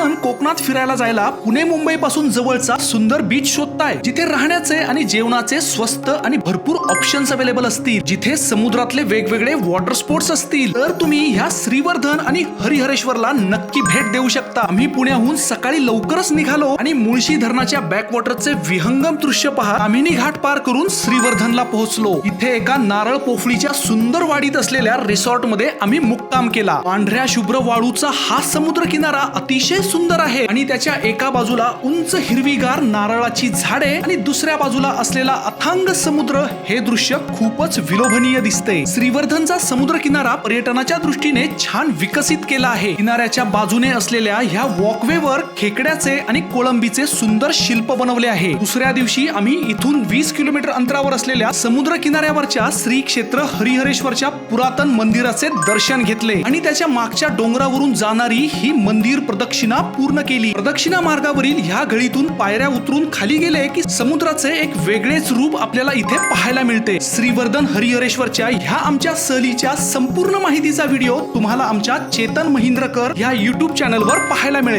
आपण कोकणात फिरायला जायला पुणे मुंबई पासून जवळचा सुंदर बीच शोधताय. जिथे राहण्याचे आणि जेवणाचे स्वस्त आणि भरपूर ऑप्शन्स अवेलेबल असतील. जिथे समुद्रातले वेगवेगळे वॉटर स्पोर्ट्स असतील. तर तुम्ही ह्या श्रीवर्धन आणि हरिहरेश्वरला नक्की भेट देऊ शकता. आम्ही पुण्याहून सकाळी लवकरच निघालो आणि मुळशी धरणाच्या बॅकवॉटरचे विहंगम दृश्य पहा कामिनी घाट पार करून श्रीवर्धनला पोहोचलो. इथे एका नारळ पोफळीच्या सुंदर वाडीत असलेल्या रिसॉर्टमध्ये आम्ही मुक्काम केला. पांढऱ्या शुभ्र वाळूचा हा समुद्र किनारा अतिशय सुंदर आहे. आणि त्याच्या एका बाजूला उंच हिरवीगार नारळाची झाडे आणि दुसऱ्या बाजूला असलेला अथांग समुद्र हे दृश्य खूपच विलोभनीय दिसते. श्रीवर्धनचा समुद्र किनारा पर्यटनाच्या दृष्टीने छान विकसित केला आहे. किनाऱ्याच्या बाजूने असलेल्या ह्या वॉकवेवर खेकड्याचे आणि कोळंबीचे सुंदर शिल्प बनवले आहे. दुसऱ्या दिवशी आम्ही इथून वीस किलोमीटर अंतरावर असलेल्या समुद्र किनाऱ्यावरच्या श्री क्षेत्र हरिहरेश्वरच्या पुरातन मंदिराचे दर्शन घेतले. आणि त्याच्या मागच्या डोंगरावरून जाणारी ही मंदिर प्रदक्षिणा पूर्ण केली. प्रदक्षिणा मार्गावरील ह्या गळीतून पायऱ्या उतरून खाली गेले की समुद्राचे एक वेगळेच रूप आपल्याला इथे पाहायला मिळते. श्रीवर्धन हरिहरेश्वरच्या ह्या आमच्या सहलीच्या संपूर्ण माहितीचा व्हिडिओ तुम्हाला आमच्या चेतन महिंद्रकर ह्या युट्यूब चॅनलवर पाहायला मिळेल.